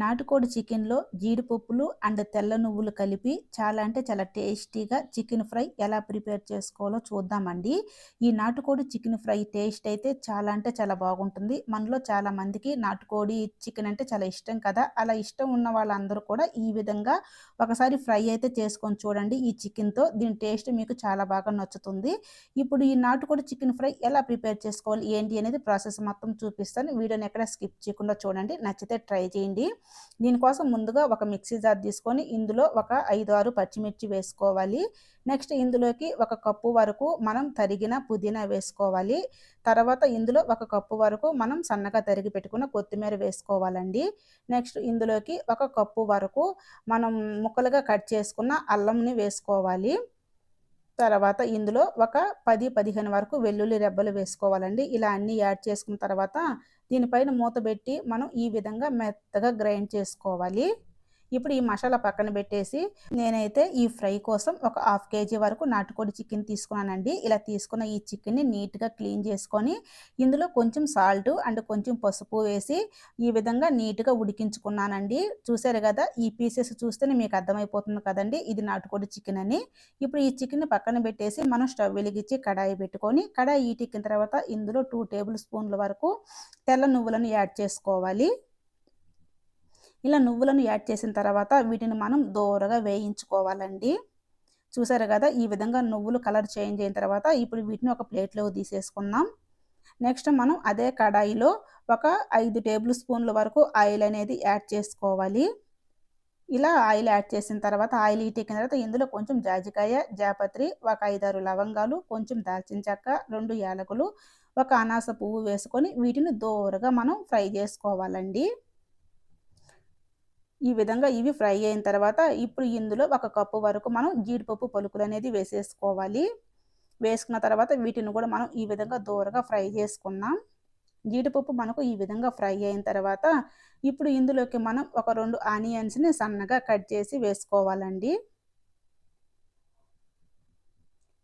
నాటుకోడి చికెన్లో జీడిపప్పులు అండ్ తెల్ల నువ్వులు కలిపి చాలా అంటే చాలా టేస్టీగా చికెన్ ఫ్రై ఎలా ప్రిపేర్ చేసుకోవాలో చూద్దామండి. ఈ నాటుకోడి చికెన్ ఫ్రై టేస్ట్ అయితే చాలా అంటే చాలా బాగుంటుంది. మనలో చాలా మందికి నాటుకోడి చికెన్ అంటే చాలా ఇష్టం కదా. అలా ఇష్టం ఉన్న వాళ్ళందరూ కూడా ఈ విధంగా ఒకసారి ఫ్రై అయితే చేసుకొని చూడండి ఈ చికెన్తో. దీని టేస్ట్ మీకు చాలా బాగా నచ్చుతుంది. ఇప్పుడు ఈ నాటుకోడి చికెన్ ఫ్రై ఎలా ప్రిపేర్ చేసుకోవాలి ఏంటి అనేది ప్రాసెస్ మొత్తం చూపిస్తాను. వీడియోని ఎక్కడ స్కిప్ చేయకుండా చూడండి. నచ్చితే ట్రై చేయండి. దీనికోసం ముందుగా ఒక మిక్సీ జార్ తీసుకొని ఇందులో ఒక ఐదు ఆరు పచ్చిమిర్చి వేసుకోవాలి. నెక్స్ట్ ఇందులోకి ఒక కప్పు వరకు మనం తరిగిన పుదీనా వేసుకోవాలి. తర్వాత ఇందులో ఒక కప్పు వరకు మనం సన్నగా తరిగి పెట్టుకున్న కొత్తిమీర వేసుకోవాలండి. నెక్స్ట్ ఇందులోకి ఒక కప్పు వరకు మనం ముక్కలుగా కట్ చేసుకున్న అల్లంని వేసుకోవాలి. తర్వాత ఇందులో ఒక పది పదిహేను వరకు వెల్లుల్లి రెబ్బలు వేసుకోవాలండి. ఇలా అన్నీ యాడ్ చేసుకున్న తర్వాత దీనిపైన మూత పెట్టి మనం ఈ విధంగా మెత్తగా గ్రైండ్ చేసుకోవాలి. ఇప్పుడు ఈ మసాలా పక్కన పెట్టేసి నేనైతే ఈ ఫ్రై కోసం ఒక హాఫ్ కేజీ వరకు నాటుకోడి చికెన్ తీసుకున్నానండి. ఇలా తీసుకున్న ఈ చికెన్ని నీట్గా క్లీన్ చేసుకొని ఇందులో కొంచెం సాల్ట్ అండ్ కొంచెం పసుపు వేసి ఈ విధంగా నీట్గా ఉడికించుకున్నానండి. చూసారు కదా ఈ పీసెస్ చూస్తేనే మీకు అర్థమైపోతుంది కదండి ఇది నాటుకోడి చికెన్ అని. ఇప్పుడు ఈ చికెన్ పక్కన పెట్టేసి మనం స్టవ్ వెలిగించి కడాయి పెట్టుకొని కడాయి ఈటికిన తర్వాత ఇందులో టూ టేబుల్ స్పూన్ల వరకు తెల్ల నువ్వులను యాడ్ చేసుకోవాలి. ఇలా నువ్వులను యాడ్ చేసిన తర్వాత వీటిని మనం దూరగా వేయించుకోవాలండి. చూసారు కదా ఈ విధంగా నువ్వులు కలర్ చేంజ్ అయిన తర్వాత ఇప్పుడు వీటిని ఒక ప్లేట్లో తీసేసుకుందాం. నెక్స్ట్ మనం అదే కడాయిలో ఒక ఐదు టేబుల్ స్పూన్ల వరకు ఆయిల్ అనేది యాడ్ చేసుకోవాలి. ఇలా ఆయిల్ యాడ్ చేసిన తర్వాత ఆయిల్ ఈటెక్కిన తర్వాత ఇందులో కొంచెం జాజికాయ జాపత్రి ఒక ఐదారు లవంగాలు కొంచెం దాల్చిన చెక్క రెండు యాలకులు ఒక అనాస పువ్వు వేసుకొని వీటిని దూరగా మనం ఫ్రై చేసుకోవాలండి. ఈ విధంగా ఇవి ఫ్రై అయిన తర్వాత ఇప్పుడు ఇందులో ఒక కప్పు వరకు మనం జీడిపప్పు పలుకులు అనేది వేసేసుకోవాలి. వేసుకున్న తర్వాత వీటిని కూడా మనం ఈ విధంగా దూరగా ఫ్రై చేసుకున్నాం. జీడిపప్పు మనకు ఈ విధంగా ఫ్రై అయిన తర్వాత ఇప్పుడు ఇందులోకి మనం ఒక రెండు ఆనియన్స్ని సన్నగా కట్ చేసి వేసుకోవాలండి.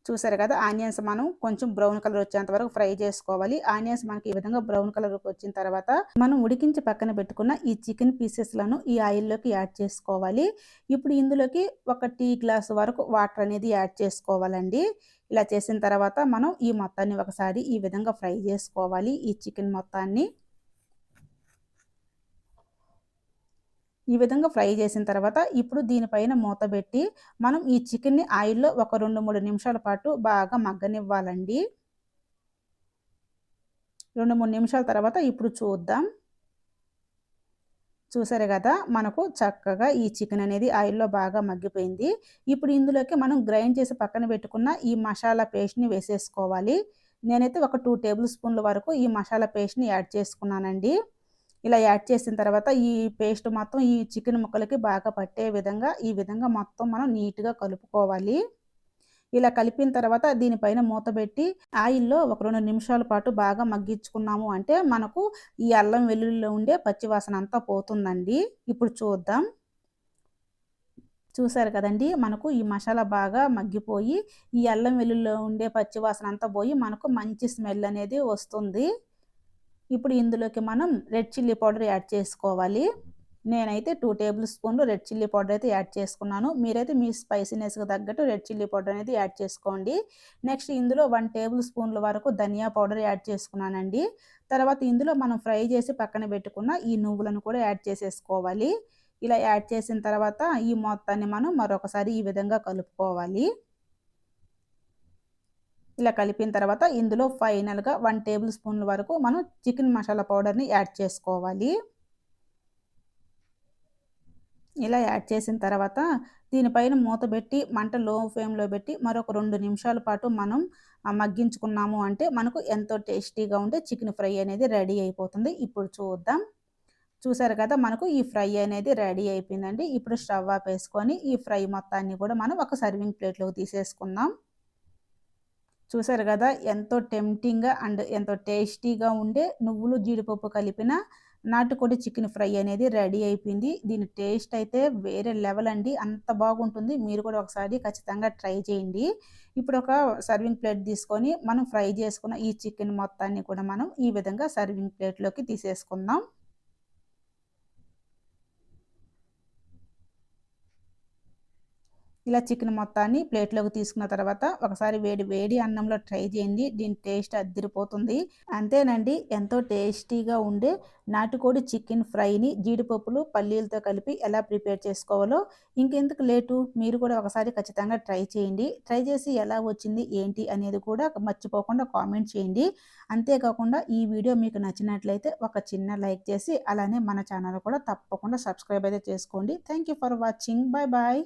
చూసారు కదా ఆనియన్స్ మనం కొంచెం బ్రౌన్ కలర్ వచ్చేంత వరకు ఫ్రై చేసుకోవాలి. ఆనియన్స్ మనకి ఈ విధంగా బ్రౌన్ కలర్ వచ్చిన తర్వాత మనం ఉడికించి పక్కన పెట్టుకున్న ఈ చికెన్ పీసెస్లను ఈ ఆయిల్లోకి యాడ్ చేసుకోవాలి. ఇప్పుడు ఇందులోకి ఒక టీ గ్లాస్ వరకు వాటర్ అనేది యాడ్ చేసుకోవాలండి. ఇలా చేసిన తర్వాత మనం ఈ మొత్తాన్ని ఒకసారి ఈ విధంగా ఫ్రై చేసుకోవాలి ఈ చికెన్ మొత్తాన్ని. ఈ విధంగా ఫ్రై చేసిన తర్వాత ఇప్పుడు దీనిపైన మూత పెట్టి మనం ఈ చికెన్ని ఆయిల్లో ఒక రెండు మూడు నిమిషాల పాటు బాగా మగ్గనివ్వాలండి. రెండు మూడు నిమిషాల తర్వాత ఇప్పుడు చూద్దాం. చూసారు కదా మనకు చక్కగా ఈ చికెన్ అనేది ఆయిల్లో బాగా మగ్గిపోయింది. ఇప్పుడు ఇందులోకి మనం గ్రైండ్ చేసి పక్కన పెట్టుకున్న ఈ మసాలా పేస్ట్ని వేసేసుకోవాలి. నేనైతే ఒక టూ టేబుల్ స్పూన్ల వరకు ఈ మసాలా పేస్ట్ని యాడ్ చేసుకున్నానండి. ఇలా యాడ్ చేసిన తర్వాత ఈ పేస్ట్ మొత్తం ఈ చికెన్ ముక్కలకి బాగా పట్టే విధంగా ఈ విధంగా మొత్తం మనం నీట్గా కలుపుకోవాలి. ఇలా కలిపిన తర్వాత దీనిపైన మూత పెట్టి ఆయిల్లో ఒక రెండు నిమిషాల పాటు బాగా మగ్గించుకున్నాము అంటే మనకు ఈ అల్లం వెల్లుల్లిలో ఉండే పచ్చివాసన అంతా పోతుందండి. ఇప్పుడు చూద్దాం. చూసారు కదండి మనకు ఈ మసాలా బాగా మగ్గిపోయి ఈ అల్లం వెల్లుల్లిలో ఉండే పచ్చివాసన అంతా పోయి మనకు మంచి స్మెల్ అనేది వస్తుంది. ఇప్పుడు ఇందులోకి మనం రెడ్ చిల్లీ పౌడర్ యాడ్ చేసుకోవాలి. నేనైతే టూ టేబుల్ స్పూన్లు రెడ్ చిల్లీ పౌడర్ అయితే యాడ్ చేసుకున్నాను. మీరైతే మీ స్పైసీనెస్కి తగ్గట్టు రెడ్ చిల్లీ పౌడర్ అనేది యాడ్ చేసుకోండి. నెక్స్ట్ ఇందులో వన్ టేబుల్ స్పూన్ల వరకు ధనియా పౌడర్ యాడ్ చేసుకున్నానండి. తర్వాత ఇందులో మనం ఫ్రై చేసి పక్కన పెట్టుకున్న ఈ నువ్వులను కూడా యాడ్ చేసేసుకోవాలి. ఇలా యాడ్ చేసిన తర్వాత ఈ మొత్తాన్ని మనం మరొకసారి ఈ విధంగా కలుపుకోవాలి. ఇలా కలిపిన తర్వాత ఇందులో ఫైనల్గా వన్ టేబుల్ స్పూన్ల వరకు మనం చికెన్ మసాలా పౌడర్ని యాడ్ చేసుకోవాలి. ఇలా యాడ్ చేసిన తర్వాత దీనిపైన మూత పెట్టి మంట లో ఫ్లేమ్లో పెట్టి మరొక రెండు నిమిషాల పాటు మనం మగ్గించుకున్నాము అంటే మనకు ఎంతో టేస్టీగా ఉండే చికెన్ ఫ్రై అనేది రెడీ అయిపోతుంది. ఇప్పుడు చూద్దాం. చూసారు కదా మనకు ఈ ఫ్రై అనేది రెడీ అయిపోయిందండి. ఇప్పుడు స్టవ్ ఆపేసుకొని వేసుకొని ఈ ఫ్రై మొత్తాన్ని కూడా మనం ఒక సర్వింగ్ ప్లేట్లోకి తీసేసుకుందాం. చూసారు కదా ఎంతో టెంప్టింగ్గా అండ్ ఎంతో టేస్టీగా ఉండే నువ్వులు జీడిపప్పు కలిపిన నాటుకోడి చికెన్ ఫ్రై అనేది రెడీ అయిపోయింది. దీని టేస్ట్ అయితే వేరే లెవెల్ అండి అంత బాగుంటుంది. మీరు కూడా ఒకసారి ఖచ్చితంగా ట్రై చేయండి. ఇప్పుడు ఒక సర్వింగ్ ప్లేట్ తీసుకొని మనం ఫ్రై చేసుకున్న ఈ చికెన్ మొత్తాన్ని కూడా మనం ఈ విధంగా సర్వింగ్ ప్లేట్లోకి తీసేసుకుందాం. ఇలా చికెన్ మొత్తాన్ని ప్లేట్లోకి తీసుకున్న తర్వాత ఒకసారి వేడి వేడి అన్నంలో ట్రై చేయండి. దీని టేస్ట్ అద్దరిపోతుంది. అంతేనండి ఎంతో టేస్టీగా ఉండే నాటుకోడి చికెన్ ఫ్రైని జీడిపప్పులు పల్లీలతో కలిపి ఎలా ప్రిపేర్ చేసుకోవాలో ఇంకెందుకు లేటు మీరు కూడా ఒకసారి ఖచ్చితంగా ట్రై చేయండి. ట్రై చేసి ఎలా వచ్చింది ఏంటి అనేది కూడా మర్చిపోకుండా కామెంట్ చేయండి. అంతేకాకుండా ఈ వీడియో మీకు నచ్చినట్లయితే ఒక చిన్న లైక్ చేసి అలానే మన ఛానల్ కూడా తప్పకుండా సబ్స్క్రైబ్ అయితే చేసుకోండి. Thank for watching. Bye bye.